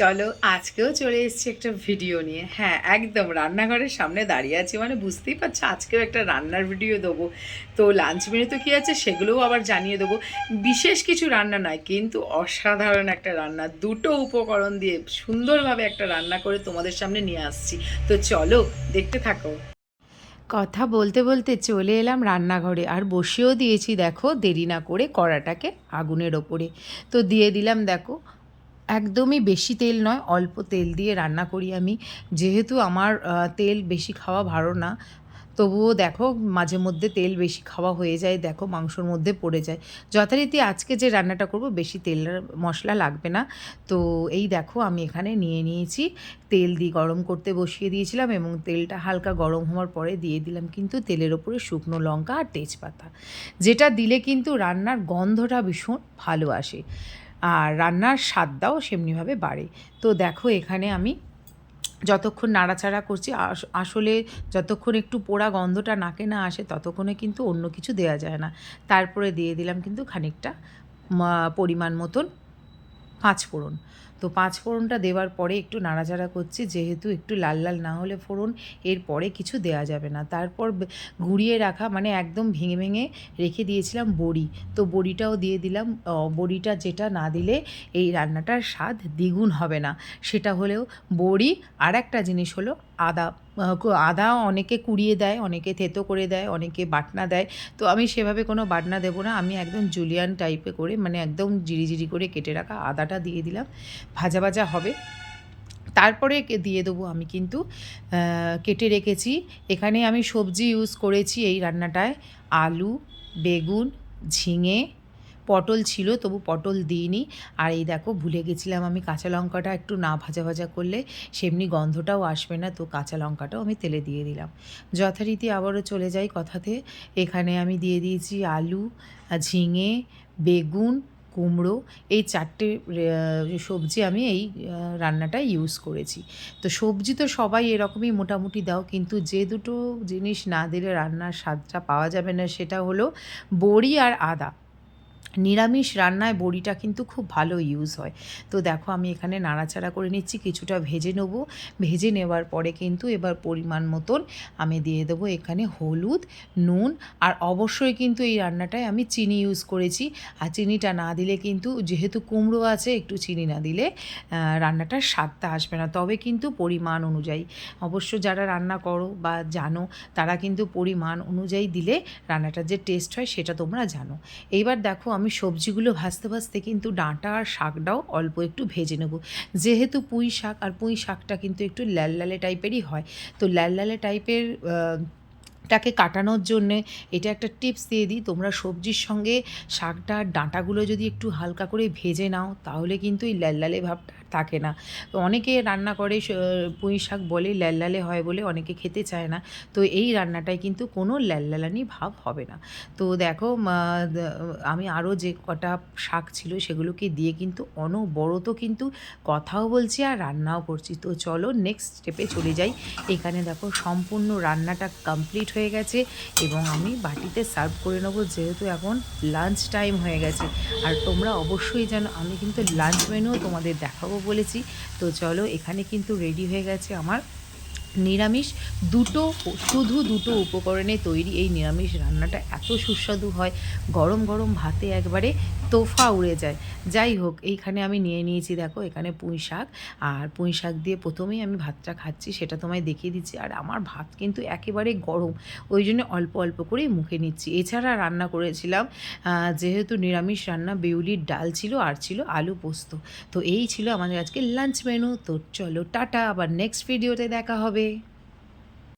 চলো, আজকেও চলে এসেছি একটা ভিডিও নিয়ে। হ্যাঁ একদম রান্নাঘরের সামনে দাঁড়িয়ে আছি মানে বুঝতেই পারছ, আজকেও একটা রান্নার ভিডিও দেবো। তো লাঞ্চ মেনু তো কী আছে সেগুলোও আবার জানিয়ে দেবো। বিশেষ কিছু রান্না নয়, কিন্তু অসাধারণ একটা রান্না, দুটো উপকরণ দিয়ে সুন্দরভাবে একটা রান্না করে তোমাদের সামনে নিয়ে আসছি। তো চলো, দেখতে থাকো। কথা বলতে বলতে চলে এলাম রান্নাঘরে, আর বসেও দিয়েছি, দেখো, দেরি না করে কড়াটাকে আগুনের ওপরে। তো দিয়ে দিলাম, দেখো একদমই বেশি তেল নয়, অল্প তেল দিয়ে রান্না করি আমি। যেহেতু আমার তেল বেশি খাওয়া ভালো না, তবুও দেখো মাঝে মধ্যে তেল বেশি খাওয়া হয়ে যায়, দেখো মাংসর মধ্যে পড়ে যায়। যথারীতি আজকে যে রান্নাটা করব, বেশি তেল মশলা লাগবে না। তো এই দেখো আমি এখানে নিয়ে নিয়েছি, তেল দিয়ে গরম করতে বসিয়ে দিয়েছিলাম এবং তেলটা হালকা গরম হওয়ার পরে দিয়ে দিলাম কিন্তু তেলের ওপরে শুকনো লঙ্কা আর তেজপাতা। যেটা দিলে কিন্তু রান্নার গন্ধটা ভীষণ ভালো আসে। আর রান্নার স্বাদটাও সেমনিভাবে বাড়ে। তো দেখো, এখানে আমি যতক্ষণ নাড়াচাড়া করছি, আস- আসলে যতক্ষণ একটু পোড়া গন্ধটা নাকে না আসে, ততক্ষণে কিন্তু অন্য কিছু দেওয়া যায় না। তারপরে দিয়ে দিলাম কিন্তু খানিকটা পরিমাণ মতন পাঁচ ফোড়ন। তো পাঁচ ফোড়নটা দেওয়ার পরে একটু নাড়াচাড়া করছি, যেহেতু একটু লাল লাল না হলে ফোড়ন এরপরে কিছু দেওয়া যাবে না। তারপর ঘুরিয়ে রাখা মানে একদম ভেঙে ভেঙে রেখে দিয়েছিলাম বড়ি। তো বড়িটাও দিয়ে দিলাম। বড়িটা যেটা না দিলে এই রান্নাটার স্বাদ দ্বিগুণ হবে না। সেটা হলেও বড়ি আর একটা জিনিস হলো আদা আদা অনেকে কুড়িয়ে দেয়, অনেকে থেতো করে দেয়, অনেকে বাটনা দেয়। তো আমি সেভাবে কোনো বাটনা দেবো না। আমি একদম জুলিয়ান টাইপে করে মানে একদম জিরি জিরি করে কেটে রাখা আদাটা দিয়ে দিলাম। ভাজা ভাজা হবে। তারপরে দিয়ে দেবো আমি কিন্তু কেটে রেখেছি। এখানে আমি সবজি ইউজ করেছি এই রান্নাটায়। আলু, বেগুন, ঝিঙে পটল ছিল তবু পটল দিইনি। আর এই দেখো ভুলে গেছিলাম আমি কাঁচা লঙ্কাটা একটু না ভাজা ভাজা করলে সেমনি গন্ধটাও আসবে না তো কাঁচা লঙ্কাটাও আমি তেলে দিয়ে দিলাম। যথারীতি আবারও চলে যাই কথাতে। এখানে আমি দিয়ে দিয়েছি আলু ঝিঙে বেগুন কুমড়ো। এই চারটে সবজি আমি এই আহ, রান্নাটায় ইউজ করেছি। তো সবজি তো সবাই এরকমই মোটামুটি দাও কিন্তু যে দুটো জিনিস না দিলে রান্নার স্বাদটা পাওয়া যাবে না সেটা হলো বড়ি আর আদা। নিরামিষ রান্নায় বড়িটা কিন্তু খুব ভালো ইউজ হয়। তো দেখো আমি এখানে নাড়াচাড়া করে নিচ্ছি, কিছুটা ভেজে নেব। ভেজে নেওয়ার পরে কিন্তু এবার পরিমাণ মতন আমি দিয়ে দেবো এখানে হলুদ, নুন আর অবশ্যই কিন্তু এই রান্নাটায় আমি চিনি ইউজ করেছি। আর চিনিটা না দিলে কিন্তু যেহেতু কুমড়ো আছে, একটু চিনি না দিলে রান্নাটার স্বাদটা আসবে না। তবে কিন্তু পরিমাণ অনুযায়ী, অবশ্য যারা রান্না করো বা জানো, তারা কিন্তু পরিমাণ অনুযায়ী দিলে রান্নাটার যে টেস্ট হয় সেটা তোমরা জানো। এইবার দেখো আমি সবজিগুলো ভাজতে ভাজতে কিন্তু ডাঁটা আর শাকটাও অল্প একটু ভেজে নেব। যেহেতু পুঁই শাক, আর পুঁই শাকটা কিন্তু একটু ল্যাল লালে টাইপেরই হয়, তো ল্যাল লালে টাইপের টাকে কাটানোর জন্যে এটা একটা টিপস দিয়ে দিই। তোমরা সবজির সঙ্গে শাকটা আর ডাঁটাগুলো যদি একটু হালকা করে ভেজে নাও, তাহলে কিন্তু এই ল্যাললালে ভাবটা থাকে না। অনেকে রান্না করে পুঁই শাক বলে ল্যাললালে হয় বলে অনেকে খেতে চায় না। তো এই রান্নাটায় কিন্তু কোনো ল্যাললালানি ভাব হবে না। তো দেখো আমি আরও যে কটা শাক ছিল সেগুলোকে দিয়ে কিন্তু অনবরত কিন্তু কথাও বলছি আর রান্নাও করছি। তো চলো নেক্সট স্টেপে চলে যাই। এখানে দেখো সম্পূর্ণ রান্নাটা কমপ্লিট হয়ে গেছে এবং আমি বাটিতে সার্ভ করে নেব, যেহেতু এখন লাঞ্চ টাইম হয়ে গেছে। আর তোমরা অবশ্যই জানো, আমি কিন্তু লাঞ্চ মেনুও তোমাদের দেখাবো বলেছি। তো চলো এখানে কিন্তু রেডি হয়ে গেছে আমার নিরামিষ, দুটো শুধু দুটো উপকরণে তৈরি এই নিরামিষ রান্নাটা এত সুস্বাদু হয়। গরম গরম ভাতে একবারে তোফা উড়ে যায়। যাই হোক, এইখানে আমি নিয়ে নিয়েছি দেখো এখানে পুঁই শাক। আর পুঁই শাক দিয়ে প্রথমেই আমি ভাতটা খাচ্ছি, সেটা তোমায় দেখিয়ে দিচ্ছি। আর আমার ভাত কিন্তু একেবারে গরম, ওই জন্য অল্প অল্প করেই মুখে নিচ্ছি। এছাড়া রান্না করেছিলাম যেহেতু নিরামিষ রান্না বেউলির ডাল ছিল, আর ছিল আলু পোস্ত। তো এই ছিল আমাদের আজকে লাঞ্চ মেনু। তো চলো, টাটা, আবার নেক্সট ভিডিওতে দেখা হবে। day.